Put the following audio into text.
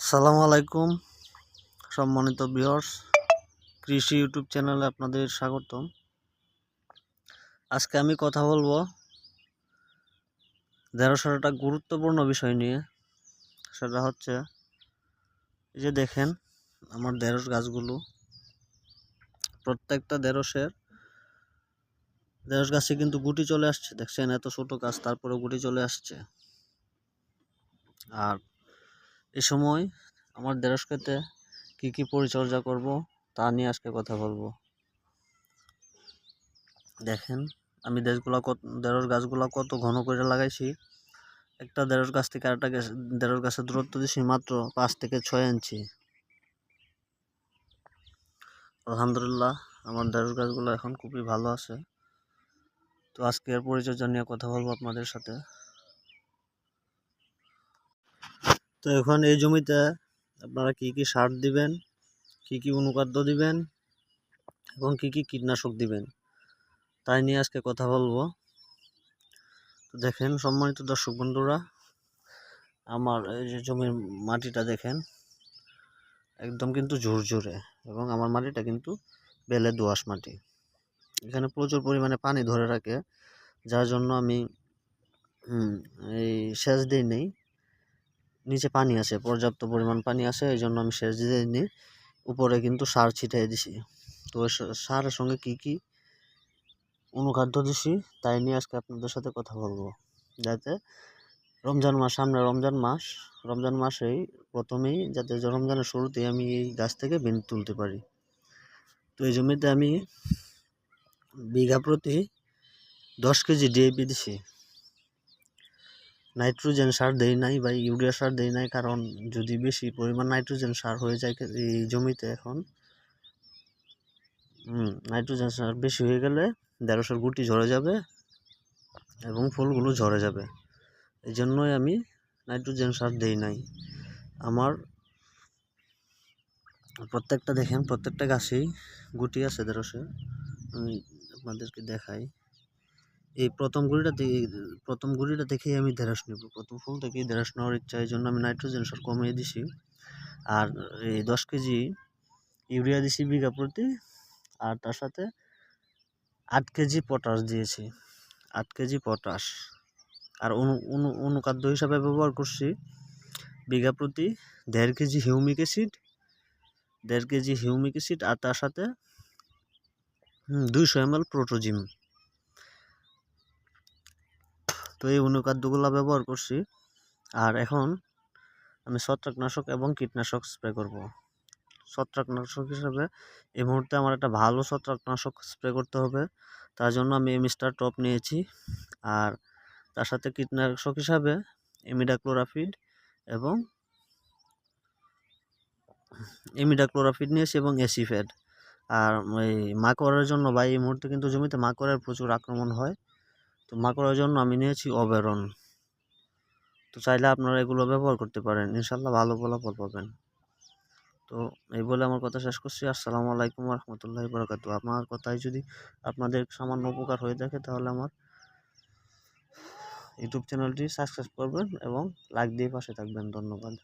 সালামু আলাইকুম, সম্মানিত ভিউয়ার্স কৃষি ইউটিউব চ্যানেলে আপনাদের স্বাগতম। আজকে আমি কথা বলব দেড়শোর একটা গুরুত্বপূর্ণ বিষয় নিয়ে। সেটা হচ্ছে, এই যে দেখেন আমার ঢেঁড়স গাছগুলো, প্রত্যেকটা ঢেঁড়সের, ঢেঁড়স গাছে কিন্তু গুটি চলে আসছে। দেখছেন এত ছোট গাছ তারপরে গুটি চলে আসছে। আর এই সময় আমার ঢেঁড়স খেতে কী কী পরিচর্যা করব তা নিয়ে আজকে কথা বলব। দেখেন, আমি দেশগুলো কত ঢেঁড়স গাছগুলো কত ঘন করে লাগাইছি। একটা ঢেঁড়স গাছ থেকে আরেকটা গাছ গাছের দূরত্ব দিছি মাত্র পাঁচ থেকে ছয় ইঞ্চি। আলহামদুলিল্লাহ, আমার ঢেঁড়স গাছগুলো এখন খুবই ভালো আছে। তো আজকে পরিচর্যা নিয়ে কথা বলব আপনাদের সাথে। তো এখন এই জমিতে আপনারা কি কি সার দিবেন, কি কি অনুখাদ্য দিবেন এবং কি কি কীটনাশক দিবেন, তাই নিয়ে আজকে কথা বলব। তো দেখেন, সম্মানিত দর্শক বন্ধুরা, আমার এই যে জমির মাটিটা দেখেন, একদম কিন্তু ঝুরঝুরে এবং আমার মাটিটা কিন্তু বেলে দোআঁশ মাটি। এখানে প্রচুর পরিমাণে পানি ধরে রাখে, যার জন্য আমি এই সেচ দিই নেই। নিচে পানি আছে, পর্যাপ্ত পরিমাণ পানি আছে এই জন্য আমি সেচ দিয়ে দিই উপরে কিন্তু সার ছিটাই দিছি। তো সারের সঙ্গে কি কি অনুখাদ্য দিছি, তাই নিয়ে আজকে আপনাদের সাথে কথা বলব। যাতে রমজান মাস, সামনে রমজান মাস, রমজান মাসেই প্রথমেই যাতে রমজানের শুরুতেই আমি এই গাছ থেকে বেন তুলতে পারি। তো এই জমিতে আমি বিঘা প্রতি দশ কেজি ডিএপি দিছি। নাইট্রোজেন সার দেই নাই বা ইউরিয়া সার দেই নাই, কারণ যদি বেশি পরিমাণ নাইট্রোজেন সার হয়ে যায় এই জমিতে এখন নাইট্রোজেন সার বেশি হয়ে গেলে দেড়শোর গুটি ঝরে যাবে এবং ফুলগুলো ঝরে যাবে। এই জন্যই আমি নাইট্রোজেন সার দেই নাই। আমার প্রত্যেকটা দেখেন, প্রত্যেকটা গাছেই গুটি আছে দেড়শো আমি আপনাদেরকে দেখাই। এই প্রথম গুড়িটা প্রথম গুড়িটা দেখেই আমি ঢেঁড়স নেব। প্রথম ফুল থেকেই ঢেঁড়স নেওয়ার ইচ্ছা, এই জন্য আমি নাইট্রোজেন সার কমিয়ে দিছি। আর এই দশ কেজি ইউরিয়া দিছি বিঘা প্রতি, আর তার সাথে আট কেজি পটাশ দিয়েছি। আট কেজি পটাশ। আর অনু অনু, অনুখাদ্য হিসাবে ব্যবহার করছি বিঘা প্রতি দেড় কেজি হিউমিক অ্যাসিড, দেড় কেজি হিউমিক অ্যাসিড, আর তার সাথে দুইশো এম এল প্রোটোজিম। তো এই অনুখাদ্যগুলো ব্যবহার করছি। আর এখন আমি ছত্রাকনাশক এবং কীটনাশক স্প্রে করব। ছত্রাকনাশক হিসাবে এই মুহূর্তে আমার একটা ভালো ছত্রাকনাশক স্প্রে করতে হবে। তার জন্য আমি মিস্টার টপ নিয়েছি। আর তার সাথে কীটনাশক হিসাবে এমিডাক্লোরাফিড এবং এমিডাক্লোরাফিড নিয়েছি এবং এসিফেড আর ওই মাকড়ের জন্য বা এই মুহূর্তে কিন্তু জমিতে মাকড়ের প্রচুর আক্রমণ হয়। তো মাকড়ের জন্য আমি নিয়েছি অবেরন তো চাইলে আপনারা এগুলো ব্যবহার করতে পারেন। ইনশাল্লাহ ভালো ফলাফল পাবেন। তো এই বলে আমার কথা শেষ করছি। আসসালামু আলাইকুম রহমতুল্লাহ বরকাত আমার কথায় যদি আপনাদের সামান্য উপকার হয়ে থাকে, তাহলে আমার ইউটিউব চ্যানেলটি সাবস্ক্রাইব করবেন এবং লাইক দিয়ে পাশে থাকবেন। ধন্যবাদ।